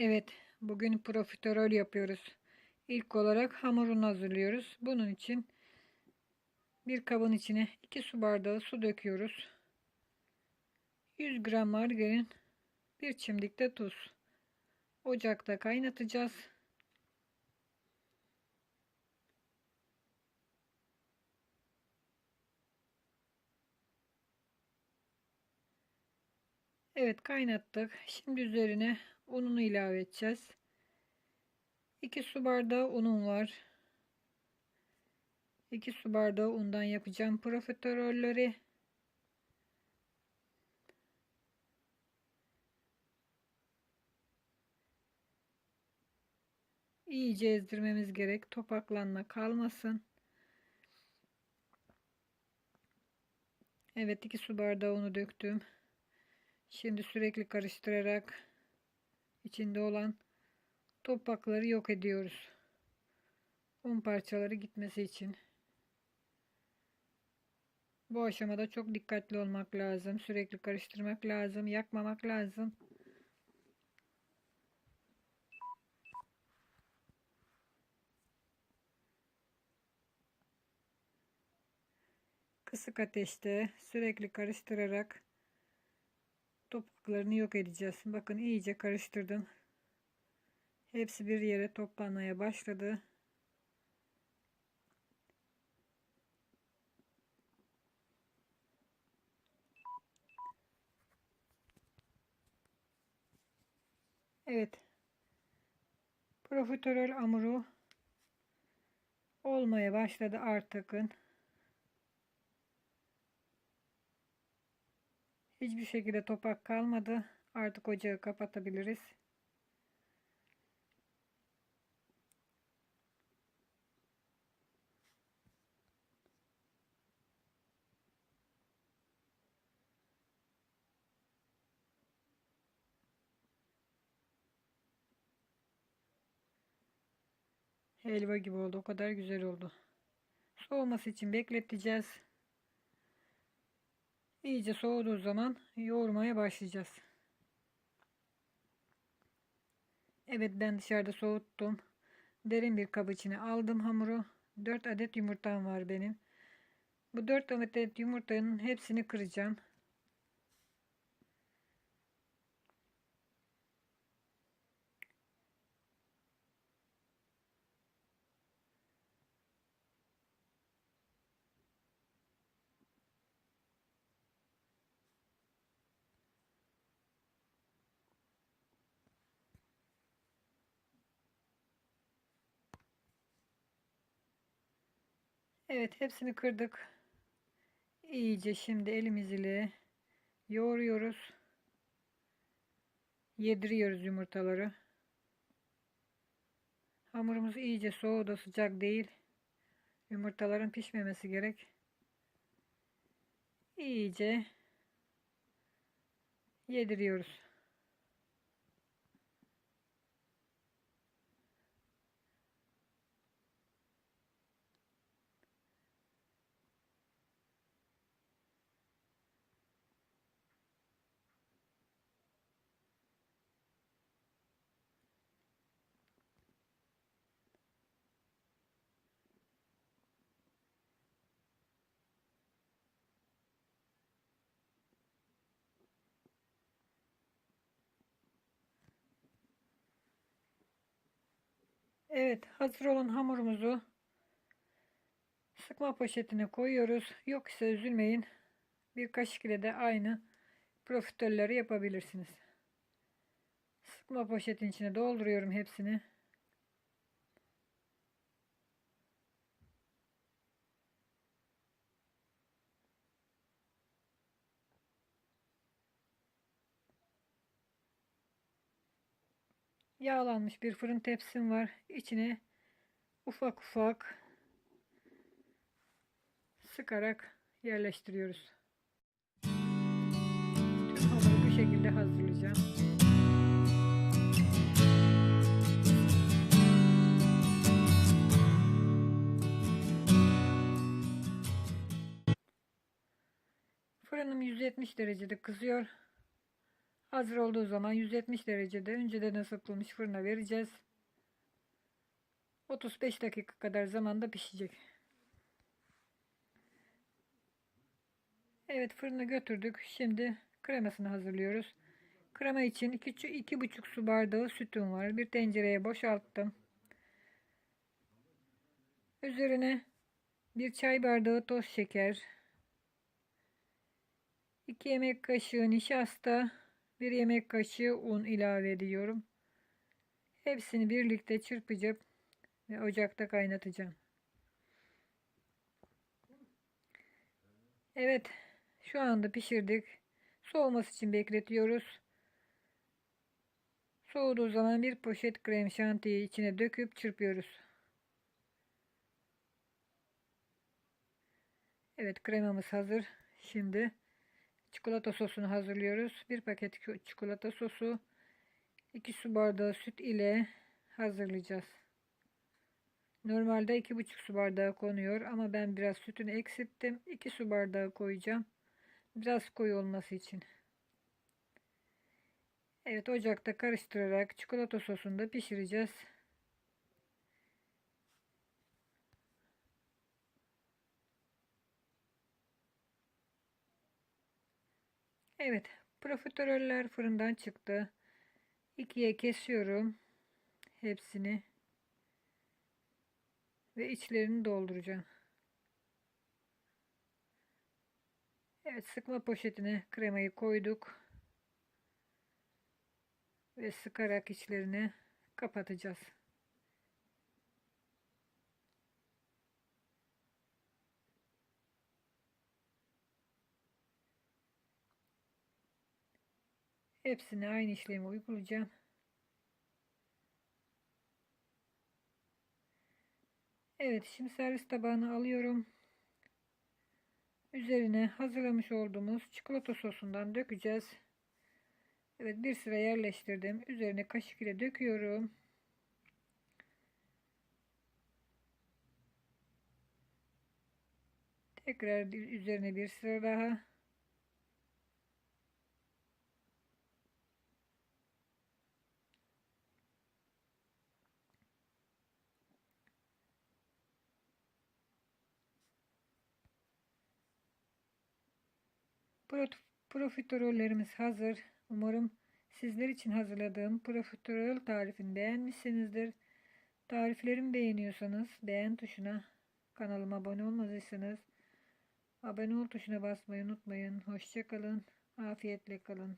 Evet, bugün profiterol yapıyoruz. İlk olarak hamurunu hazırlıyoruz. Bunun için bir kabın içine 2 su bardağı su döküyoruz. 100 gram margarin, bir çimdik de tuz. Ocakta kaynatacağız. Evet kaynattık. Şimdi üzerine ununu ilave edeceğiz. 2 su bardağı unum var. 2 su bardağı undan yapacağım profiterolleri. İyice ezdirmemiz gerek. Topaklanma kalmasın. Evet 2 su bardağı unu döktüm. Şimdi sürekli karıştırarak içinde olan topakları yok ediyoruz. Un parçaları gitmesi için. Bu aşamada çok dikkatli olmak lazım. Sürekli karıştırmak lazım. Yakmamak lazım. Kısık ateşte sürekli karıştırarak topraklarını yok edeceğiz. Bakın iyice karıştırdım. Hepsi bir yere toplanmaya başladı. Evet. Profiterol hamuru olmaya başladı artık. Hiçbir şekilde topak kalmadı. Artık ocağı kapatabiliriz. Helva gibi oldu. O kadar güzel oldu. Soğuması için bekleteceğiz. İyice soğuduğu zaman yoğurmaya başlayacağız. Evet ben dışarıda soğuttum. Derin bir kap içine aldım hamuru. 4 adet yumurtam var benim. Bu 4 adet yumurtanın hepsini kıracağım. Evet hepsini kırdık. İyice şimdi elimiz ile yoğuruyoruz. Yediriyoruz yumurtaları. Hamurumuz iyice soğudu sıcak değil. Yumurtaların pişmemesi gerek. İyice yediriyoruz. Evet hazır olan hamurumuzu sıkma poşetine koyuyoruz. Yok ise üzülmeyin. Bir kaşık ile de aynı profiterolleri yapabilirsiniz. Sıkma poşetin içine dolduruyorum hepsini. Yağlanmış bir fırın tepsim var. İçine ufak ufak sıkarak yerleştiriyoruz. Tüm hamuru bu şekilde hazırlayacağım. Fırınım 170 derecede kızıyor. Hazır olduğu zaman 170 derecede önceden ısıtılmış fırına vereceğiz. 35 dakika kadar zamanda pişecek. Evet fırına götürdük. Şimdi kremasını hazırlıyoruz. Krema için 2,5 su bardağı sütüm var. Bir tencereye boşalttım. Üzerine bir çay bardağı toz şeker, 2 yemek kaşığı nişasta, 1 yemek kaşığı un ilave ediyorum. Hepsini birlikte çırpacağım ve ocakta kaynatacağım. Evet, şu anda pişirdik. Soğuması için bekletiyoruz. Soğuduğu zaman bir poşet krem şantiyi içine döküp çırpıyoruz. Evet kremamız hazır. Şimdi çikolata sosunu hazırlıyoruz. Bir paket çikolata sosu 2 su bardağı süt ile hazırlayacağız. Normalde 2,5 su bardağı konuyor ama ben biraz sütünü eksilttim. 2 su bardağı koyacağım. Biraz koyu olması için. Evet ocakta karıştırarak çikolata sosunu da pişireceğiz. Evet, profiteroller fırından çıktı. İkiye kesiyorum hepsini ve içlerini dolduracağım. Evet, sıkma poşetine kremayı koyduk ve sıkarak içlerini kapatacağız. Hepsini aynı işlemi uygulayacağım. Evet şimdi servis tabağını alıyorum. Üzerine hazırlamış olduğumuz çikolata sosundan dökeceğiz. Evet bir sıra yerleştirdim. Üzerine kaşık ile döküyorum. Tekrar üzerine bir sıra daha. Profiterollerimiz hazır. Umarım sizler için hazırladığım profiterol tarifini beğenmişsinizdir. Tariflerimi beğeniyorsanız beğen tuşuna, kanalıma abone olmadıysanız abone ol tuşuna basmayı unutmayın. Hoşçakalın. Afiyetle kalın.